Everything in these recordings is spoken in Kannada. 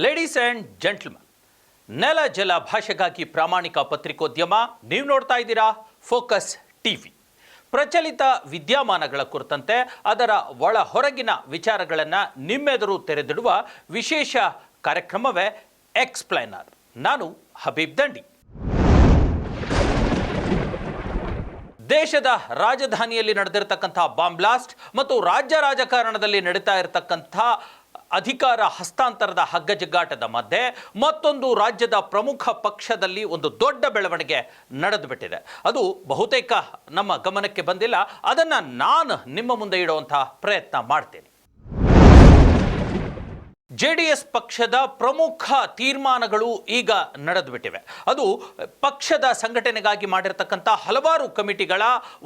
ಲೇಡೀಸ್ ಆ್ಯಂಡ್ ಜೆಂಟ್ಲ್ಮನ್ ನೆಲ ಜಲ ಭಾಷೆಗಾಗಿ ಪ್ರಾಮಾಣಿಕ ಪತ್ರಿಕೋದ್ಯಮ ನೀವು ನೋಡ್ತಾ ಇದ್ದೀರಾ ಫೋಕಸ್ ಟಿವಿ ಪ್ರಚಲಿತ ವಿದ್ಯಮಾನಗಳ ಕುರಿತಂತೆ ಅದರ ಒಳ ಹೊರಗಿನ ವಿಚಾರಗಳನ್ನು ನಿಮ್ಮೆದುರು ತೆರೆದಿಡುವ ವಿಶೇಷ ಕಾರ್ಯಕ್ರಮವೇ ಎಕ್ಸ್ಪ್ಲೈನರ್ ನಾನು ಹಬೀಬ್ ದಂಡಿ ದೇಶದ ರಾಜಧಾನಿಯಲ್ಲಿ ನಡೆದಿರತಕ್ಕಂಥ ಬಾಂಬ್ ಬ್ಲಾಸ್ಟ್ ಮತ್ತು ರಾಜ್ಯ ರಾಜಕಾರಣದಲ್ಲಿ ನಡೀತಾ ಇರತಕ್ಕಂಥ ಅಧಿಕಾರ ಹಸ್ತಾಂತರದ ಹಗ್ಗಜಗ್ಗಾಟದ ಮಧ್ಯೆ ಮತ್ತೊಂದು ರಾಜ್ಯದ ಪ್ರಮುಖ ಪಕ್ಷದಲ್ಲಿ ಒಂದು ದೊಡ್ಡ ಬೆಳವಣಿಗೆ ನಡೆದುಬಿಟ್ಟಿದೆ. ಅದು ಬಹುತೇಕ ನಮ್ಮ ಗಮನಕ್ಕೆ ಬಂದಿಲ್ಲ. ಅದನ್ನು ನಾನು ನಿಮ್ಮ ಮುಂದೆ ಇಡುವಂತಹ ಪ್ರಯತ್ನ ಮಾಡ್ತೇನೆ. ಜೆ ಡಿ ಎಸ್ ಪಕ್ಷದ ಪ್ರಮುಖ ತೀರ್ಮಾನಗಳು ಈಗ ನಡೆದುಬಿಟ್ಟಿವೆ. ಅದು ಪಕ್ಷದ ಸಂಘಟನೆಗಾಗಿ ಮಾಡಿರತಕ್ಕಂಥ ಹಲವಾರು ಕಮಿಟಿಗಳ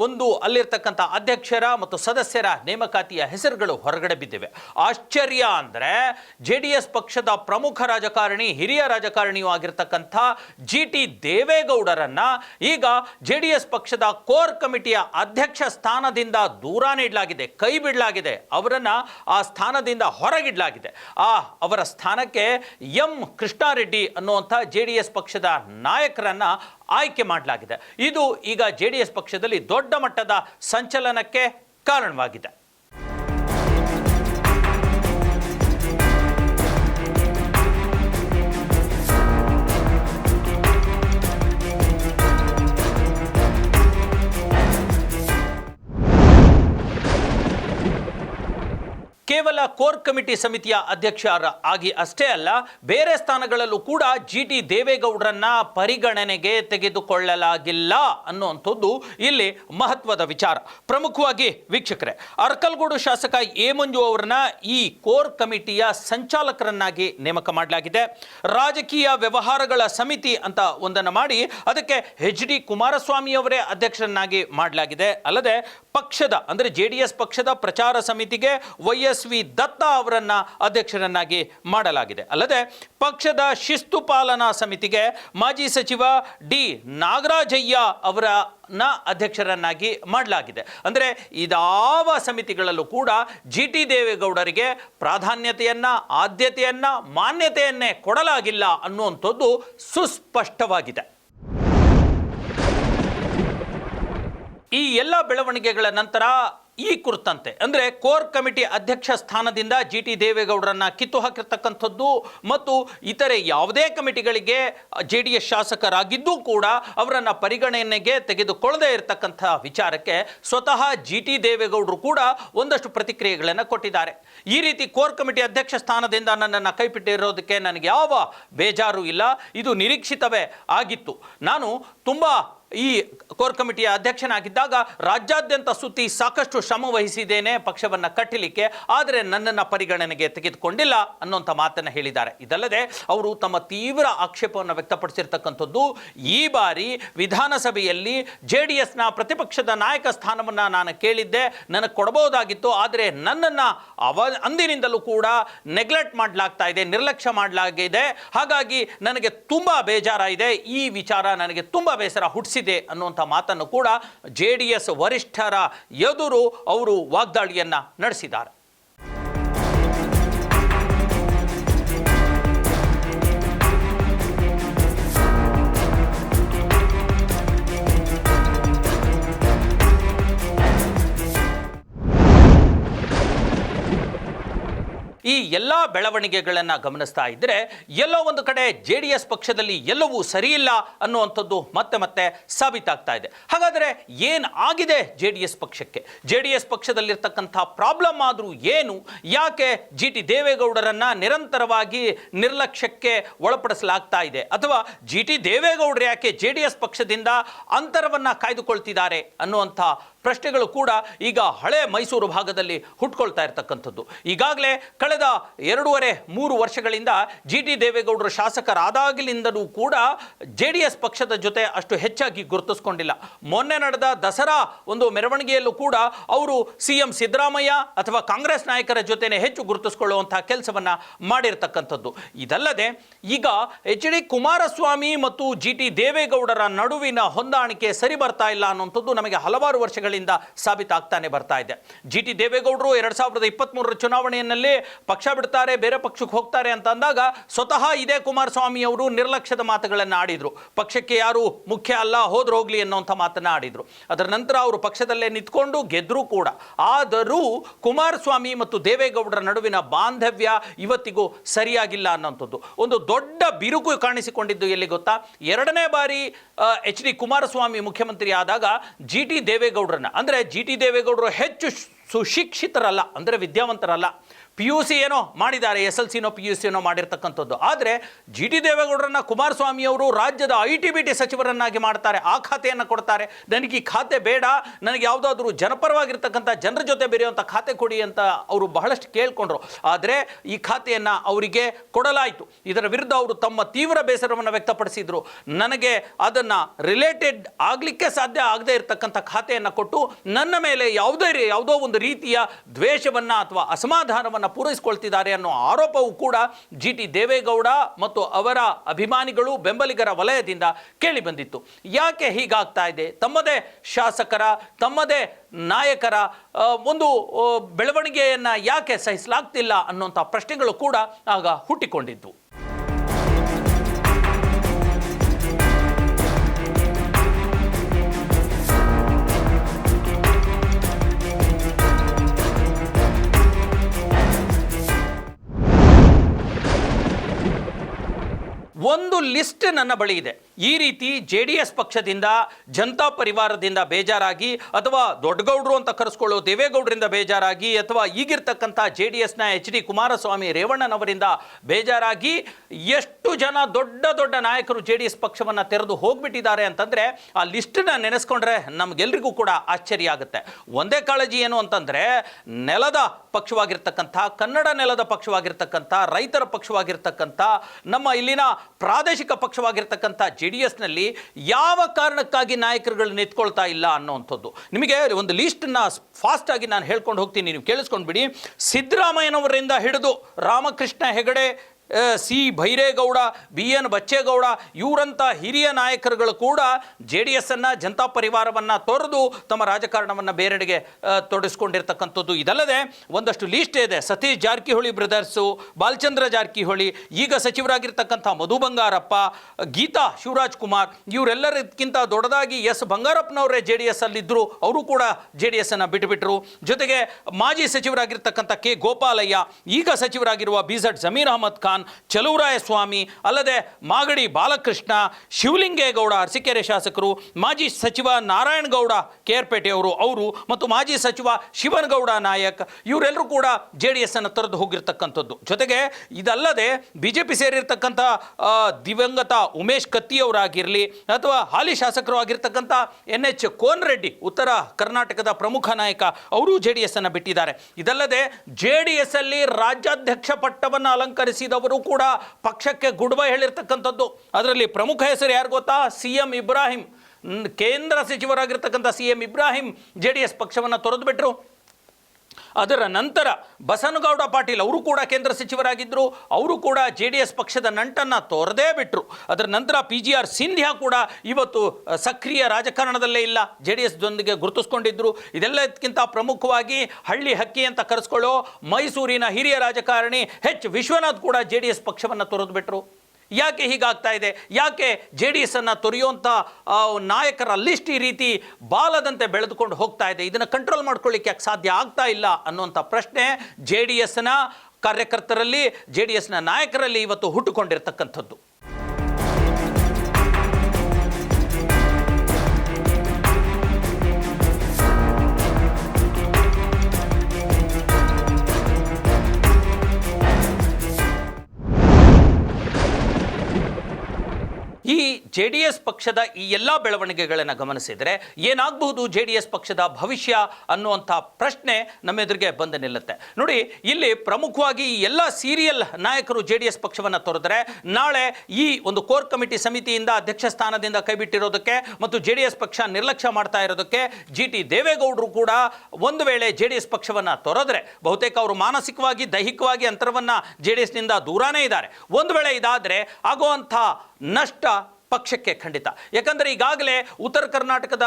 ಒಂದು ಅಲ್ಲಿರ್ತಕ್ಕಂಥ ಅಧ್ಯಕ್ಷರ ಮತ್ತು ಸದಸ್ಯರ ನೇಮಕಾತಿಯ ಹೆಸರುಗಳು ಹೊರಗಡೆ ಬಿದ್ದಿವೆ. ಆಶ್ಚರ್ಯ ಅಂದರೆ ಜೆ ಡಿ ಎಸ್ ಪಕ್ಷದ ಪ್ರಮುಖ ರಾಜಕಾರಣಿ, ಹಿರಿಯ ರಾಜಕಾರಣಿಯೂ ಆಗಿರ್ತಕ್ಕಂಥ ಜಿ ಟಿ ದೇವೇಗೌಡರನ್ನು ಈಗ ಜೆ ಡಿ ಎಸ್ ಪಕ್ಷದ ಕೋರ್ ಕಮಿಟಿಯ ಅಧ್ಯಕ್ಷ ಸ್ಥಾನದಿಂದ ದೂರ ನೀಡಲಾಗಿದೆ, ಕೈ ಬಿಡಲಾಗಿದೆ. ಅವರನ್ನು ಆ ಸ್ಥಾನದಿಂದ ಹೊರಗಿಡಲಾಗಿದೆ. ಆ ಅವರ ಸ್ಥಾನಕ್ಕೆ ಎಂ ಕೃಷ್ಣಾರೆಡ್ಡಿ ಅನ್ನುವಂಥ ಜೆ ಡಿ ಎಸ್ ಪಕ್ಷದ ನಾಯಕರನ್ನ ಆಯ್ಕೆ ಮಾಡಲಾಗಿದೆ. ಇದು ಈಗ ಜೆ ಪಕ್ಷದಲ್ಲಿ ದೊಡ್ಡ ಮಟ್ಟದ ಸಂಚಲನಕ್ಕೆ ಕಾರಣವಾಗಿದೆ. ಕೇವಲ ಕೋರ್ ಕಮಿಟಿ ಸಮಿತಿಯ ಅಧ್ಯಕ್ಷ ಆಗಿ ಅಷ್ಟೇ ಅಲ್ಲ, ಬೇರೆ ಸ್ಥಾನಗಳಲ್ಲೂ ಕೂಡ ಜಿ ಟಿ ದೇವೇಗೌಡರನ್ನ ಪರಿಗಣನೆಗೆ ತೆಗೆದುಕೊಳ್ಳಲಾಗಿಲ್ಲ ಅನ್ನುವಂಥದ್ದು ಇಲ್ಲಿ ಮಹತ್ವದ ವಿಚಾರ. ಪ್ರಮುಖವಾಗಿ ವೀಕ್ಷಕರೇ, ಅರ್ಕಲ್ಗೋಡು ಶಾಸಕ ಎ ಮಂಜು ಅವರನ್ನ ಈ ಕೋರ್ ಕಮಿಟಿಯ ಸಂಚಾಲಕರನ್ನಾಗಿ ನೇಮಕ ಮಾಡಲಾಗಿದೆ. ರಾಜಕೀಯ ವ್ಯವಹಾರಗಳ ಸಮಿತಿ ಅಂತ ಒಂದನ್ನು ಮಾಡಿ ಅದಕ್ಕೆ ಹೆಚ್ ಡಿ ಕುಮಾರಸ್ವಾಮಿ ಅವರೇ ಅಧ್ಯಕ್ಷರನ್ನಾಗಿ ಮಾಡಲಾಗಿದೆ. ಅಲ್ಲದೆ ಪಕ್ಷದ, ಅಂದರೆ ಜೆ ಪಕ್ಷದ ಪ್ರಚಾರ ಸಮಿತಿಗೆ ವೈ ವಿ ದತ್ತ ಅವರನ್ನ ಅಧ್ಯಕ್ಷರನ್ನಾಗಿ ಮಾಡಲಾಗಿದೆ. ಅಲ್ಲದೆ ಪಕ್ಷದ ಶಿಸ್ತು ಪಾಲನಾ ಸಮಿತಿಗೆ ಮಾಜಿ ಸಚಿವ ಡಿ ನಾಗರಾಜಯ್ಯ ಅವರ ನ ಅಧ್ಯಕ್ಷರನ್ನಾಗಿ ಮಾಡಲಾಗಿದೆ. ಅಂದರೆ ಇದಾವ ಸಮಿತಿಗಳಲ್ಲೂ ಕೂಡ ಜಿ ಟಿ ದೇವೇಗೌಡರಿಗೆ ಪ್ರಾಧಾನ್ಯತೆಯನ್ನು, ಆದ್ಯತೆಯನ್ನು, ಮಾನ್ಯತೆಯನ್ನೇ ಕೊಡಲಾಗಿಲ್ಲ ಅನ್ನುವಂಥದ್ದು ಸುಸ್ಪಷ್ಟವಾಗಿದೆ. ಈ ಎಲ್ಲ ಬೆಳವಣಿಗೆಗಳ ನಂತರ ಈ ಕುರಿತಂತೆ. ಅಂದರೆ ಕೋರ್ ಕಮಿಟಿ ಅಧ್ಯಕ್ಷ ಸ್ಥಾನದಿಂದ ಜಿ ಟಿ ದೇವೇಗೌಡರನ್ನು ಕಿತ್ತು ಹಾಕಿರ್ತಕ್ಕಂಥದ್ದು ಮತ್ತು ಇತರೆ ಯಾವುದೇ ಕಮಿಟಿಗಳಿಗೆ ಜೆ ಡಿ ಎಸ್ ಶಾಸಕರಾಗಿದ್ದೂ ಕೂಡ ಅವರನ್ನು ಪರಿಗಣನೆಗೆ ತೆಗೆದುಕೊಳ್ಳದೇ ಇರತಕ್ಕಂಥ ವಿಚಾರಕ್ಕೆ ಸ್ವತಃ ಜಿ ಟಿ ದೇವೇಗೌಡರು ಕೂಡ ಒಂದಷ್ಟು ಪ್ರತಿಕ್ರಿಯೆಗಳನ್ನು ಕೊಟ್ಟಿದ್ದಾರೆ. ಈ ರೀತಿ ಕೋರ್ ಕಮಿಟಿ ಅಧ್ಯಕ್ಷ ಸ್ಥಾನದಿಂದ ನನ್ನನ್ನು ಕೈಪಿಟ್ಟಿರೋದಕ್ಕೆ ನನಗೆ ಯಾವ ಬೇಜಾರು ಇಲ್ಲ. ಇದು ನಿರೀಕ್ಷಿತವೇ ಆಗಿತ್ತು. ನಾನು ತುಂಬ ಈ ಕೋರ್ ಕಮಿಟಿಯ ಅಧ್ಯಕ್ಷನಾಗಿದ್ದಾಗ ರಾಜ್ಯಾದ್ಯಂತ ಸುತ್ತಿ ಸಾಕಷ್ಟು ಶ್ರಮ ವಹಿಸಿದ್ದೇನೆ, ಪಕ್ಷವನ್ನು ಕಟ್ಟಲಿಕ್ಕೆ, ಆದರೆ ನನ್ನನ್ನು ಪರಿಗಣನೆಗೆ ತೆಗೆದುಕೊಂಡಿಲ್ಲ ಅನ್ನೋಂಥ ಮಾತನ್ನು ಹೇಳಿದ್ದಾರೆ. ಇದಲ್ಲದೆ ಅವರು ತಮ್ಮ ತೀವ್ರ ಆಕ್ಷೇಪವನ್ನು ವ್ಯಕ್ತಪಡಿಸಿರ್ತಕ್ಕಂಥದ್ದು, ಈ ಬಾರಿ ವಿಧಾನಸಭೆಯಲ್ಲಿ ಜೆ ಡಿ ಎಸ್ನ ಪ್ರತಿಪಕ್ಷದ ನಾಯಕ ಸ್ಥಾನವನ್ನು ನಾನು ಕೇಳಿದ್ದೆ, ನನಗೆ ಕೊಡಬಹುದಾಗಿತ್ತು, ಆದರೆ ನನ್ನನ್ನು ಅವ, ಅಂದಿನಿಂದಲೂ ಕೂಡ ನೆಗ್ಲೆಕ್ಟ್ ಮಾಡಲಾಗ್ತಾ ಇದೆ, ನಿರ್ಲಕ್ಷ್ಯ ಮಾಡಲಾಗಿದೆ. ಹಾಗಾಗಿ ನನಗೆ ತುಂಬ ಬೇಜಾರಾಗಿದೆ, ಈ ವಿಚಾರ ನನಗೆ ತುಂಬ ಬೇಸರ ಹುಟ್ಟಿಸಿದೆ ಅನ್ನುವಂಥ ಮಾತನ್ನು ಕೂಡ ಜೆ ವರಿಷ್ಠರ ಎದುರು ಅವರು ವಾಗ್ದಾಳಿಯನ್ನು ನಡೆಸಿದ್ದಾರೆ. ಈ ಎಲ್ಲ ಬೆಳವಣಿಗೆಗಳನ್ನು ಗಮನಿಸ್ತಾ ಇದ್ದರೆ ಎಲ್ಲೋ ಒಂದು ಕಡೆ ಜೆ ಪಕ್ಷದಲ್ಲಿ ಎಲ್ಲವೂ ಸರಿಯಿಲ್ಲ ಅನ್ನುವಂಥದ್ದು ಮತ್ತೆ ಮತ್ತೆ ಸಾಬೀತಾಗ್ತಾ ಇದೆ. ಹಾಗಾದರೆ ಏನು ಆಗಿದೆ ಜೆ ಪಕ್ಷಕ್ಕೆ? ಜೆ ಡಿ ಎಸ್ ಪಕ್ಷದಲ್ಲಿರ್ತಕ್ಕಂಥ ಪ್ರಾಬ್ಲಮ್ ಆದರೂ ಏನು? ಯಾಕೆ ಜಿ ಟಿ ದೇವೇಗೌಡರನ್ನ ನಿರಂತರವಾಗಿ ನಿರ್ಲಕ್ಷ್ಯಕ್ಕೆ ಒಳಪಡಿಸಲಾಗ್ತಾ ಇದೆ? ಅಥವಾ ಜಿ ಟಿ ದೇವೇಗೌಡರು ಯಾಕೆ ಜೆ ಡಿ ಎಸ್ ಪಕ್ಷದಿಂದ ಅಂತರವನ್ನು ಕಾಯ್ದುಕೊಳ್ತಿದ್ದಾರೆ ಅನ್ನುವಂಥ ಪ್ರಶ್ನೆಗಳು ಕೂಡ ಈಗ ಹಳೆ ಮೈಸೂರು ಭಾಗದಲ್ಲಿ ಹುಟ್ಕೊಳ್ತಾ ಇರ್ತಕ್ಕಂಥದ್ದು. ಈಗಾಗಲೇ ಕಳೆದ ಎರಡೂವರೆ, ಮೂರು ವರ್ಷಗಳಿಂದ ಜಿ ಟಿ ದೇವೇಗೌಡರು ಶಾಸಕರಾದಾಗಲಿಂದಲೂ ಕೂಡ ಜೆ ಡಿ ಎಸ್ ಪಕ್ಷದ ಜೊತೆ ಅಷ್ಟು ಹೆಚ್ಚಾಗಿ ಗುರುತಿಸ್ಕೊಂಡಿಲ್ಲ. ಮೊನ್ನೆ ನಡೆದ ದಸರಾ ಒಂದು ಮೆರವಣಿಗೆಯಲ್ಲೂ ಕೂಡ ಅವರು ಸಿ ಎಂ ಸಿದ್ದರಾಮಯ್ಯ ಅಥವಾ ಕಾಂಗ್ರೆಸ್ ನಾಯಕರ ಜೊತೆನೇ ಹೆಚ್ಚು ಗುರುತಿಸ್ಕೊಳ್ಳುವಂತಹ ಕೆಲಸವನ್ನ ಮಾಡಿರ್ತಕ್ಕಂಥದ್ದು. ಇದಲ್ಲದೆ ಈಗ ಎಚ್ ಡಿ ಕುಮಾರಸ್ವಾಮಿ ಮತ್ತು ಜಿ ಟಿ ದೇವೇಗೌಡರ ನಡುವಿನ ಹೊಂದಾಣಿಕೆ ಸರಿ ಬರ್ತಾ ಇಲ್ಲ ಅನ್ನುವಂಥದ್ದು ನಮಗೆ ಹಲವಾರು ವರ್ಷಗಳಿಂದ ಸಾಬೀತಾಗ್ತಾನೆ ಬರ್ತಾ ಇದೆ. ಜಿ ಟಿ ದೇವೇಗೌಡರು ಎರಡು ಸಾವಿರದ ಇಪ್ಪತ್ತ್ಮೂರರ ಚುನಾವಣೆಯಲ್ಲಿ ಪಕ್ಷ ಬಿಡ್ತಾರೆ, ಬೇರೆ ಪಕ್ಷಕ್ಕೆ ಹೋಗ್ತಾರೆ ಅಂತ ಅಂದಾಗ ಸ್ವತಃ ಇದೇ ಕುಮಾರಸ್ವಾಮಿ ಅವರು ನಿರ್ಲಕ್ಷ್ಯದ ಮಾತುಗಳನ್ನು ಆಡಿದರು. ಪಕ್ಷಕ್ಕೆ ಯಾರು ಮುಖ್ಯ ಅಲ್ಲ, ಹೋದ್ರು ಹೋಗ್ಲಿ ಅನ್ನೋಂಥ ಮಾತನ್ನು ಆಡಿದರು. ಅದರ ನಂತರ ಅವರು ಪಕ್ಷದಲ್ಲೇ ನಿಂತ್ಕೊಂಡು ಗೆದ್ದರೂ ಕೂಡ. ಆದರೂ ಕುಮಾರಸ್ವಾಮಿ ಮತ್ತು ದೇವೇಗೌಡರ ನಡುವಿನ ಬಾಂಧವ್ಯ ಇವತ್ತಿಗೂ ಸರಿಯಾಗಿಲ್ಲ ಅನ್ನೋಂಥದ್ದು ಒಂದು ದೊಡ್ಡ ಬಿರುಕು ಕಾಣಿಸಿಕೊಂಡಿದ್ದು ಎಲ್ಲಿ ಗೊತ್ತಾ? ಎರಡನೇ ಬಾರಿ ಎಚ್ ಡಿ ಕುಮಾರಸ್ವಾಮಿ ಮುಖ್ಯಮಂತ್ರಿ ಆದಾಗ ಜಿ ಟಿ ದೇವೇಗೌಡರನ್ನ. ಅಂದರೆ ಜಿ ಟಿ ದೇವೇಗೌಡರು ಹೆಚ್ಚು ಸುಶಿಕ್ಷಿತರಲ್ಲ, ಅಂದರೆ ವಿದ್ಯಾವಂತರಲ್ಲ. ಪಿ ಯು ಸಿ ಏನೋ ಮಾಡಿದ್ದಾರೆ ಎಸ್ ಎಲ್ ಸಿನೋ ಪಿ ಯು ಸಿ ಏನೋ ಮಾಡಿರ್ತಕ್ಕಂಥದ್ದು. ಆದರೆ ಜಿ ಟಿ ದೇವೇಗೌಡರನ್ನ ಕುಮಾರಸ್ವಾಮಿಯವರು ರಾಜ್ಯದ ಐ ಟಿ ಬಿ ಟಿ ಸಚಿವರನ್ನಾಗಿ ಮಾಡ್ತಾರೆ. ಆ ಖಾತೆಯನ್ನು ಕೊಡ್ತಾರೆ. ನನಗೆ ಈ ಖಾತೆ ಬೇಡ. ನನಗೆ ಯಾವುದಾದ್ರೂ ಜನಪರವಾಗಿರ್ತಕ್ಕಂಥ ಜನರ ಜೊತೆ ಬೆರೆಯುವಂಥ ಖಾತೆ ಕೊಡಿ ಅಂತ ಅವರು ಬಹಳಷ್ಟು ಕೇಳಿಕೊಂಡ್ರು. ಆದರೆ ಈ ಖಾತೆಯನ್ನು ಅವರಿಗೆ ಕೊಡಲಾಯಿತು. ಇದರ ವಿರುದ್ಧ ಅವರು ತಮ್ಮ ತೀವ್ರ ಬೇಸರವನ್ನು ವ್ಯಕ್ತಪಡಿಸಿದರು. ನನಗೆ ಅದನ್ನು ರಿಲೇಟೆಡ್ ಆಗಲಿಕ್ಕೆ ಸಾಧ್ಯ ಆಗದೇ ಇರತಕ್ಕಂಥ ಖಾತೆಯನ್ನು ಕೊಟ್ಟು ನನ್ನ ಮೇಲೆ ಯಾವುದೇ ಯಾವುದೋ ಒಂದು ರೀತಿಯ ದ್ವೇಷವನ್ನು ಅಥವಾ ಅಸಮಾಧಾನವನ್ನು ಪೂರೈಸಿಕೊಳ್ತಿದ್ದಾರೆ ಅನ್ನೋ ಆರೋಪವೂ ಕೂಡ ಜಿ ಟಿ ದೇವೇಗೌಡ ಮತ್ತು ಅವರ ಅಭಿಮಾನಿಗಳು ಬೆಂಬಲಿಗರ ವಲಯದಿಂದ ಕೇಳಿಬಂದಿತ್ತು ಯಾಕೆ ಹೀಗಾಗ್ತಾ ಇದೆ? ತಮ್ಮದೇ ಶಾಸಕರ, ತಮ್ಮದೇ ನಾಯಕರ ಒಂದು ಬೆಳವಣಿಗೆಯನ್ನು ಯಾಕೆ ಸಹಿಸಲಾಗ್ತಿಲ್ಲ ಅನ್ನುವಂಥ ಪ್ರಶ್ನೆಗಳು ಕೂಡ ಆಗ ಹುಟ್ಟಿಕೊಂಡಿದ್ದು. ಒಂದು ಲಿಸ್ಟ್ ನನ್ನ ಬಳಿ ಇದೆ. ಈ ರೀತಿ ಜೆ ಡಿ ಎಸ್ ಪಕ್ಷದಿಂದ, ಜನತಾ ಪರಿವಾರದಿಂದ ಬೇಜಾರಾಗಿ ಅಥವಾ ದೊಡ್ಡಗೌಡರು ಅಂತ ಕರೆಸ್ಕೊಳ್ಳೋ ದೇವೇಗೌಡರಿಂದ ಬೇಜಾರಾಗಿ ಅಥವಾ ಈಗಿರ್ತಕ್ಕಂಥ ಜೆ ಡಿ ಎಸ್ನ ಎಚ್ ಡಿ ಕುಮಾರಸ್ವಾಮಿ ರೇವಣ್ಣನವರಿಂದ ಬೇಜಾರಾಗಿ ಎಷ್ಟು ಜನ ದೊಡ್ಡ ದೊಡ್ಡ ನಾಯಕರು ಜೆ ಡಿ ಎಸ್ ಪಕ್ಷವನ್ನು ತೆರೆದು ಹೋಗ್ಬಿಟ್ಟಿದ್ದಾರೆ ಅಂತಂದರೆ ಆ ಲಿಸ್ಟನ್ನ ನೆನೆಸ್ಕೊಂಡ್ರೆ ನಮಗೆಲ್ರಿಗೂ ಕೂಡ ಆಶ್ಚರ್ಯ ಆಗುತ್ತೆ. ಒಂದೇ ಕಾಳಜಿ ಏನು ಅಂತಂದರೆ ನೆಲದ ಪಕ್ಷವಾಗಿರ್ತಕ್ಕಂಥ, ಕನ್ನಡ ನೆಲದ ಪಕ್ಷವಾಗಿರ್ತಕ್ಕಂಥ, ರೈತರ ಪಕ್ಷವಾಗಿರ್ತಕ್ಕಂಥ, ನಮ್ಮ ಇಲ್ಲಿನ ಪ್ರಾದೇಶಿಕ ಪಕ್ಷವಾಗಿರ್ತಕ್ಕಂಥ ಜೆ ಡಿ ಎಸ್ನಲ್ಲಿ ಯಾವ ಕಾರಣಕ್ಕಾಗಿ ನಾಯಕರುಗಳು ಎತ್ಕೊಳ್ತಾ ಇಲ್ಲ ಅನ್ನೋವಂಥದ್ದು. ನಿಮಗೆ ಒಂದು ಲೀಸ್ಟನ್ನು ಫಾಸ್ಟಾಗಿ ನಾನು ಹೇಳ್ಕೊಂಡು ಹೋಗ್ತೀನಿ, ನೀವು ಕೇಳಿಸ್ಕೊಂಡ್ಬಿಡಿ. ಸಿದ್ದರಾಮಯ್ಯನವರಿಂದ ಹಿಡಿದು Ramakrishna Hegde C Byregowda, B N Bachegowda ಇವರಂಥ ಹಿರಿಯ ನಾಯಕರುಗಳು ಕೂಡ ಜೆ ಡಿ ಎಸ್ಸನ್ನು ಜನತಾ ಪರಿವಾರವನ್ನು ತೊರೆದು ತಮ್ಮ ರಾಜಕಾರಣವನ್ನು ಬೇರೆಡೆಗೆ ತೊಡಸ್ಕೊಂಡಿರ್ತಕ್ಕಂಥದ್ದು ಇದಲ್ಲದೆ ಒಂದಷ್ಟು ಲೀಸ್ಟ್ ಇದೆ. ಸತೀಶ್ ಜಾರಕಿಹೊಳಿ ಬ್ರದರ್ಸು ಬಾಲಚಂದ್ರ ಜಾರಕಿಹೊಳಿ, ಈಗ ಸಚಿವರಾಗಿರ್ತಕ್ಕಂಥ ಮಧು ಬಂಗಾರಪ್ಪ, ಗೀತಾ ಶಿವರಾಜ್ ಕುಮಾರ್ ಇವರೆಲ್ಲರಕ್ಕಿಂತ ದೊಡ್ಡದಾಗಿ ಎಸ್ ಬಂಗಾರಪ್ಪನವರೇ ಜೆ ಡಿ ಎಸ್ ಅಲ್ಲಿದ್ದರು ಅವರು ಕೂಡ ಜೆ ಡಿ ಎಸ್ ಅನ್ನು ಬಿಟ್ಟುಬಿಟ್ರು. ಜೊತೆಗೆ ಮಾಜಿ ಸಚಿವರಾಗಿರ್ತಕ್ಕಂಥ ಕೆ ಗೋಪಾಲಯ್ಯ, ಈಗ ಸಚಿವರಾಗಿರುವ ಬಿ ಝಡ್ ಜಮೀರ್ ಅಹಮದ್ ಖಾನ್ ಚಲುವರಾಯ ಸ್ವಾಮಿ ಅಲ್ಲದೆ ಮಾಗಡಿ ಬಾಲಕೃಷ್ಣ, ಶಿವಲಿಂಗೇಗೌಡ, ಅರಸಿಕೆರೆ ಶಾಸಕರು, ಮಾಜಿ ಸಚಿವ ನಾರಾಯಣಗೌಡ ಕೇರ್ಪೇಟೆಯವರು, ಅವರು ಮತ್ತು ಮಾಜಿ ಸಚಿವ ಶಿವನಗೌಡ ನಾಯಕ್, ಇವರೆಲ್ಲರೂ ಕೂಡ ಜೆ ಡಿ ಎಸ್ ಅನ್ನು ತೊರೆದು ಹೋಗಿರ್ತಕ್ಕಂಥದ್ದು. ಜೊತೆಗೆ ಇದಲ್ಲದೆ ಬಿ ಜೆ ಪಿ ಸೇರಿರ್ತಕ್ಕಂಥ ದಿವಂಗತ ಉಮೇಶ್ ಕತ್ತಿಯವರಾಗಿರಲಿ ಅಥವಾ ಹಾಲಿ ಶಾಸಕರು ಆಗಿರ್ತಕ್ಕಂಥ ಎನ್ ಎಚ್ ಕೋನ್ ರೆಡ್ಡಿ ಉತ್ತರ ಕರ್ನಾಟಕದ ಪ್ರಮುಖ ನಾಯಕ, ಅವರು ಜೆ ಡಿ ಎಸ್ ಅನ್ನು ಬಿಟ್ಟಿದ್ದಾರೆ. ಇದಲ್ಲದೆ ಜೆ ಡಿ ಎಸ್ ಅಲ್ಲಿ ರಾಜ್ಯಾಧ್ಯಕ್ಷ ಪಟ್ಟವನ್ನು ಅಲಂಕರಿಸಿದವರು ಕೂಡ ಪಕ್ಷಕ್ಕೆ ಗುಡ್ ಬೈ ಹೇಳಿರ್ತಕ್ಕಂಥದ್ದು. ಅದರಲ್ಲಿ ಪ್ರಮುಖ ಹೆಸರು ಯಾರು ಗೊತ್ತಾ? ಸಿ ಎಂ ಇಬ್ರಾಹಿಂ ಕೇಂದ್ರ ಸಚಿವರಾಗಿರ್ತಕ್ಕಂಥ C M Ibrahim J D S ಪಕ್ಷವನ್ನು ತೊರೆದು ಬಿಟ್ಟರು ಅದರ ನಂತರ ಬಸನಗೌಡ ಪಾಟೀಲ್ ಅವರು ಕೂಡ ಕೇಂದ್ರ ಸಚಿವರಾಗಿದ್ದರು ಅವರು ಕೂಡ ಜೆ ಡಿ ಎಸ್ ಪಕ್ಷದ ನಂಟನ್ನು ತೋರದೇ ಬಿಟ್ಟರು ಅದರ ನಂತರ ಪಿ ಜಿ ಆರ್ ಸಿಂಧ್ಯಾ ಕೂಡ ಇವತ್ತು ಸಕ್ರಿಯ ರಾಜಕಾರಣದಲ್ಲೇ ಇಲ್ಲ. ಜೆ ಡಿ ಎಸ್ ಜೊಂದಿಗೆ ಗುರುತಿಸ್ಕೊಂಡಿದ್ರು. ಇದೆಲ್ಲದಕ್ಕಿಂತ ಪ್ರಮುಖವಾಗಿ ಹಳ್ಳಿ ಹಕ್ಕಿ ಅಂತ ಕರೆಸ್ಕೊಳ್ಳೋ ಮೈಸೂರಿನ ಹಿರಿಯ ರಾಜಕಾರಣಿ ಹೆಚ್ ವಿಶ್ವನಾಥ್ ಕೂಡ ಜೆ ಡಿ ಎಸ್ ಪಕ್ಷವನ್ನು ತೊರೆದು ಬಿಟ್ಟರು ಯಾಕೆ ಹೀಗಾಗ್ತಾ ಇದೆ? ಯಾಕೆ ಜೆ ಡಿ ಎಸ್ ಅನ್ನು ತೊರೆಯುವಂಥ ನಾಯಕರ ಲಿಸ್ಟ್ ಈ ರೀತಿ ಬಾಲದಂತೆ ಬೆಳೆದುಕೊಂಡು ಹೋಗ್ತಾ ಇದೆ? ಇದನ್ನು ಕಂಟ್ರೋಲ್ ಮಾಡ್ಕೊಳ್ಳಿಕ್ಕೆ ಯಾಕೆ ಸಾಧ್ಯ ಆಗ್ತಾ ಇಲ್ಲ ಅನ್ನುವಂಥ ಪ್ರಶ್ನೆ ಜೆ ಡಿ ಎಸ್ನ ಕಾರ್ಯಕರ್ತರಲ್ಲಿ ಜೆ ಡಿ ಎಸ್ನ ನಾಯಕರಲ್ಲಿ ಇವತ್ತು ಹುಟ್ಟುಕೊಂಡಿರ್ತಕ್ಕಂಥದ್ದು. ಜೆ ಡಿ ಎಸ್ ಪಕ್ಷದ ಈ ಎಲ್ಲ ಬೆಳವಣಿಗೆಗಳನ್ನು ಗಮನಿಸಿದರೆ ಏನಾಗಬಹುದು ಜೆ ಡಿ ಎಸ್ ಪಕ್ಷದ ಭವಿಷ್ಯ ಅನ್ನುವಂಥ ಪ್ರಶ್ನೆ ನಮ್ಮೆದುರಿಗೆ ಬಂದು ನಿಲ್ಲುತ್ತೆ. ನೋಡಿ, ಇಲ್ಲಿ ಪ್ರಮುಖವಾಗಿ ಈ ಎಲ್ಲ ಸೀರಿಯಲ್ ನಾಯಕರು ಜೆ ಡಿ ಎಸ್ ಪಕ್ಷವನ್ನು ತೊರೆದರೆ ನಾಳೆ ಈ ಒಂದು ಕೋರ್ ಕಮಿಟಿ ಸಮಿತಿಯಿಂದ ಅಧ್ಯಕ್ಷ ಸ್ಥಾನದಿಂದ ಕೈಬಿಟ್ಟಿರೋದಕ್ಕೆ ಮತ್ತು ಜೆ ಡಿ ಎಸ್ ಪಕ್ಷ ನಿರ್ಲಕ್ಷ್ಯ ಮಾಡ್ತಾ ಇರೋದಕ್ಕೆ ಜಿ ಟಿ ದೇವೇಗೌಡರು ಕೂಡ ಒಂದು ವೇಳೆ ಜೆ ಡಿ ಎಸ್ ಪಕ್ಷವನ್ನು ತೊರೆದ್ರೆ ಬಹುತೇಕ ಅವರು ಮಾನಸಿಕವಾಗಿ, ದೈಹಿಕವಾಗಿ ಅಂತರವನ್ನು ಜೆ ಡಿ ಎಸ್ನಿಂದ ದೂರಾನೇ ಇದ್ದಾರೆ. ಒಂದು ವೇಳೆ ಇದಾದರೆ ಆಗುವಂಥ ನಷ್ಟ ಪಕ್ಷಕ್ಕೆ ಖಂಡಿತ. ಯಾಕಂದರೆ ಈಗಾಗಲೇ ಉತ್ತರ ಕರ್ನಾಟಕದ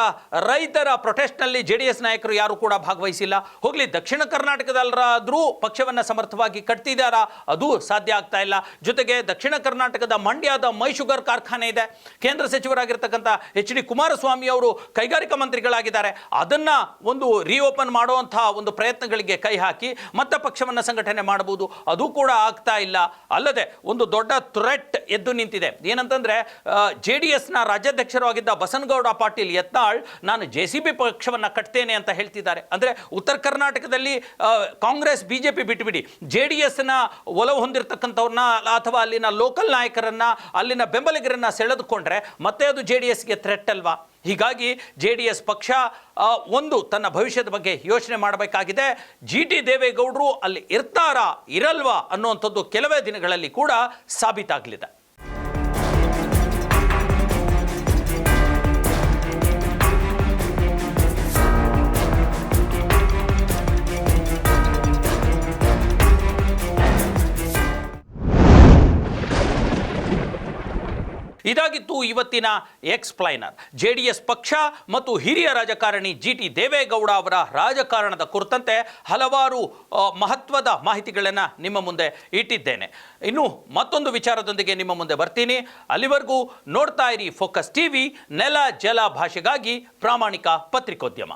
ರೈತರ ಪ್ರೊಟೆಸ್ಟ್ನಲ್ಲಿ ಜೆ ಡಿ ಎಸ್ ನಾಯಕರು ಯಾರು ಕೂಡ ಭಾಗವಹಿಸಿಲ್ಲ. ಹೋಗಲಿ, ದಕ್ಷಿಣ ಕರ್ನಾಟಕದಲ್ಲರಾದರೂ ಪಕ್ಷವನ್ನು ಸಮರ್ಥವಾಗಿ ಕಟ್ತಿದ್ದಾರಾ ಅದು ಸಾಧ್ಯ ಆಗ್ತಾ ಇಲ್ಲ. ಜೊತೆಗೆ ದಕ್ಷಿಣ ಕರ್ನಾಟಕದ ಮಂಡ್ಯದ ಮೈ ಶುಗರ್ ಕಾರ್ಖಾನೆ ಇದೆ. ಕೇಂದ್ರ ಸಚಿವರಾಗಿರ್ತಕ್ಕಂಥ ಎಚ್ ಡಿ ಕುಮಾರಸ್ವಾಮಿ ಅವರು ಕೈಗಾರಿಕಾ ಮಂತ್ರಿಗಳಾಗಿದ್ದಾರೆ. ಅದನ್ನು ಒಂದು ರೀಓಪನ್ ಮಾಡುವಂತಹ ಒಂದು ಪ್ರಯತ್ನಗಳಿಗೆ ಕೈ ಹಾಕಿ ಮತ್ತೆ ಪಕ್ಷವನ್ನು ಸಂಘಟನೆ ಮಾಡಬಹುದು. ಅದು ಕೂಡ ಆಗ್ತಾ ಇಲ್ಲ. ಅಲ್ಲದೆ ಒಂದು ದೊಡ್ಡ ಥ್ರೆಟ್ ಎದ್ದು ನಿಂತಿದೆ. ಏನಂತಂದ್ರೆ ಜೆ ಡಿ ಎಸ್ನ ರಾಜ್ಯಾಧ್ಯಕ್ಷರು ಆಗಿದ್ದ ಬಸನಗೌಡ ಪಾಟೀಲ್ ಯತ್ನಾಳ್, ನಾನು ಜೆ ಸಿ ಬಿ ಪಕ್ಷವನ್ನು ಕಟ್ತೇನೆ ಅಂತ ಹೇಳ್ತಿದ್ದಾರೆ. ಅಂದರೆ ಉತ್ತರ ಕರ್ನಾಟಕದಲ್ಲಿ ಕಾಂಗ್ರೆಸ್, ಬಿ ಜೆ ಪಿ ಬಿಟ್ಟುಬಿಡಿ ಜೆ ಡಿ ಎಸ್ನ ಒಲವು ಹೊಂದಿರತಕ್ಕಂಥವ್ರನ್ನ ಅಥವಾ ಅಲ್ಲಿನ ಲೋಕಲ್ ನಾಯಕರನ್ನ, ಅಲ್ಲಿನ ಬೆಂಬಲಿಗರನ್ನ ಸೆಳೆದುಕೊಂಡ್ರೆ ಮತ್ತೆ ಅದು ಜೆ ಡಿ ಎಸ್ಗೆ ಥ್ರೆಟ್ ಅಲ್ವಾ? ಹೀಗಾಗಿ ಜೆ ಡಿ ಎಸ್ ಪಕ್ಷ ಒಂದು ತನ್ನ ಭವಿಷ್ಯದ ಬಗ್ಗೆ ಯೋಚನೆ ಮಾಡಬೇಕಾಗಿದೆ. ಜಿ ಟಿ ದೇವೇಗೌಡರು ಅಲ್ಲಿ ಇರ್ತಾರಾ, ಇರಲ್ವಾ ಅನ್ನುವಂಥದ್ದು ಕೆಲವೇ ದಿನಗಳಲ್ಲಿ ಕೂಡ ಸಾಬೀತಾಗಲಿದೆ. ಇದಾಗಿತ್ತು ಇವತ್ತಿನ ಎಕ್ಸ್ಪ್ಲೈನರ್. ಜೆ ಡಿ ಎಸ್ ಪಕ್ಷ ಮತ್ತು ಹಿರಿಯ ರಾಜಕಾರಣಿ ಜಿ ಟಿ ದೇವೇಗೌಡ ಅವರ ರಾಜಕಾರಣದ ಕುರಿತಂತೆ ಹಲವಾರು ಮಹತ್ವದ ಮಾಹಿತಿಗಳನ್ನು ನಿಮ್ಮ ಮುಂದೆ ಇಟ್ಟಿದ್ದೇನೆ. ಇನ್ನು ಮತ್ತೊಂದು ವಿಚಾರದೊಂದಿಗೆ ನಿಮ್ಮ ಮುಂದೆ ಬರ್ತೀನಿ. ಅಲ್ಲಿವರೆಗೂ ನೋಡ್ತಾ ಇರಿ ಫೋಕಸ್ ಟಿವಿ ನೆಲ ಜಲ ಭಾಷೆಗಾಗಿ ಪ್ರಾಮಾಣಿಕ ಪತ್ರಿಕೋದ್ಯಮ.